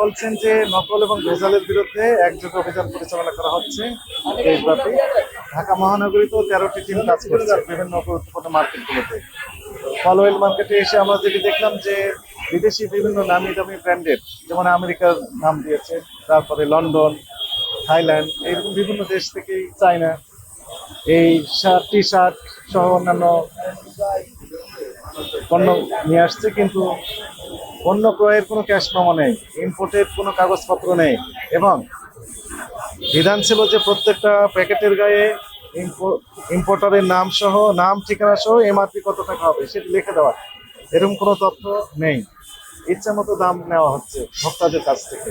বলছেন যে নকল এবং ভেজালের বিরুদ্ধে একযোগে অভিযান পরিচালনা করা হচ্ছে দেশব্যাপী ঢাকা মহানগরীতেও তেরোটি টিম কাজ করছে বিভিন্ন গুরুত্বপূর্ণ মার্কেটগুলোতে। ফলওয়েল মার্কেটে এসে আমরা যেটি দেখলাম যে বিদেশি বিভিন্ন নামি দামি ব্র্যান্ডের, যেমন আমেরিকার নাম দিয়েছে, তারপরে লন্ডন, থাইল্যান্ড, এইরকম বিভিন্ন দেশ থেকেই চায়না, এই শার্ট টি শার্ট সহ অন্যান্য পণ্য নিয়ে আসছে, কিন্তু পণ্য ক্রয়ের কোনো ক্যাশ মেমো নেই ইম্পোর্টের কোনো কাগজপত্র নেই এবং বিধান ছিল যে প্রত্যেকটা প্যাকেটের গায়ে ইম্পোর্টারের নাম সহ, নাম, ঠিকানা সহ এমআরপি কত টাকা হবে সেটি লিখে দেওয়া। এরকম কোনো তথ্য নেই। ইচ্ছা মতো দাম নেওয়া হচ্ছে ভোক্তাদের কাছ থেকে।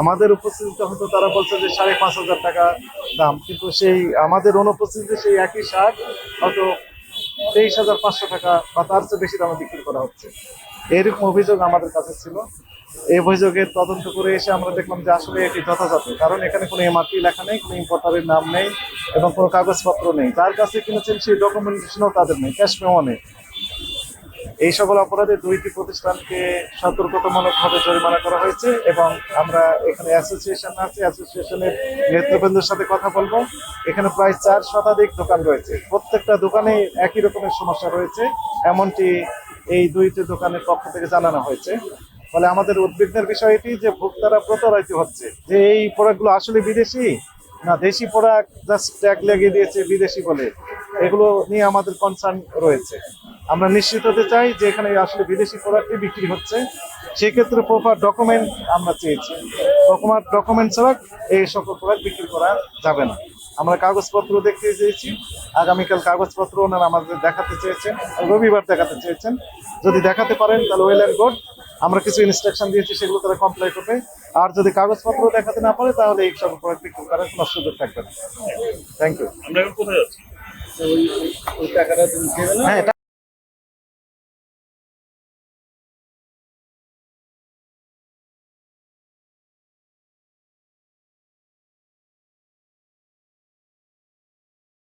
আমাদের উপস্থিতিতে হয়তো তারা বলছে যে সাড়ে পাঁচ হাজার টাকা দাম, কিন্তু সেই আমাদের অনুপস্থিতিতে সেই একই শার্ট হয়তো তেইশ হাজার পাঁচশো টাকা বা তার চেয়ে বেশি দামে বিক্রি করা হচ্ছে। এরকম অভিযোগ আমাদের কাছে ছিল। এই অভিযোগের তদন্ত করে এসে আমরা দেখলাম যে আসলে এটি যথাযথ, কারণ এখানে কোনো এমআরপি লেখা নেই, কোনো ইম্পোর্টারের নাম নেই এবং কোনো কাগজপত্র নেই। তার কাছে কিনেছেন সেই ডকুমেন্টেশনও তাদের নেই ক্যাশ মেমো নেই। এই সকল অপরাধে দুইটি প্রতিষ্ঠানকে সতর্কতামূলকভাবে জরিমানা করা হয়েছে এবং আমরা এখানে অ্যাসোসিয়েশন আছে অ্যাসোসিয়েশনের নেতৃবৃন্দের সাথে কথা বলব। এখানে প্রায় চার শতাধিক দোকান রয়েছে। প্রত্যেকটা দোকানে একই রকমের সমস্যা রয়েছে। এমনটি এই দুইটি দোকানের পক্ষ থেকে জানানো হয়েছে। ফলে আমাদের উদ্বিগ্নের বিষয় এটি যে ভোক্তারা প্রতারিত হচ্ছে, যে এই প্রোডাক্টগুলো আসলে বিদেশি না দেশি প্রোডাক্ট, জাস্ট ট্যাগ লাগিয়ে দিয়েছে বিদেশি বলে, এগুলো নিয়ে আমাদের কনসার্ন রয়েছে। আমরা নিশ্চিত হতে চাই যে এখানে আসলে বিদেশি প্রোডাক্টই বিক্রি হচ্ছে। সেক্ষেত্রে প্রপার ডকুমেন্ট আমরা চেয়েছি। প্রপার ডকুমেন্ট ছাড়া এই সকল প্রোডাক্ট বিক্রি করা যাবে না। আমরা কাগজপত্র দেখতে চেয়েছি আগামীকাল কাগজপত্র ওনারা আমাদের দেখাতে চেয়েছেন রবিবার দেখাতে চেয়েছেন। যদি দেখাতে পারেন তাহলে ওয়েল অ্যান্ড গুড। আমরা কিছু ইনস্ট্রাকশন দিয়েছি সেগুলো তারা কমপ্লাই করবে। আর যদি কাগজপত্র দেখাতে না পারে তাহলে এই সব উপর একটি করার কোনো সুযোগ থাকবে না। থ্যাংক ইউ আমরা এখন কোথায় যাচ্ছি? হ্যাঁ